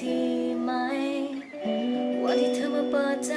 ทีไหม ว่าที่เธอมาเปิดใจ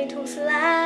มันไ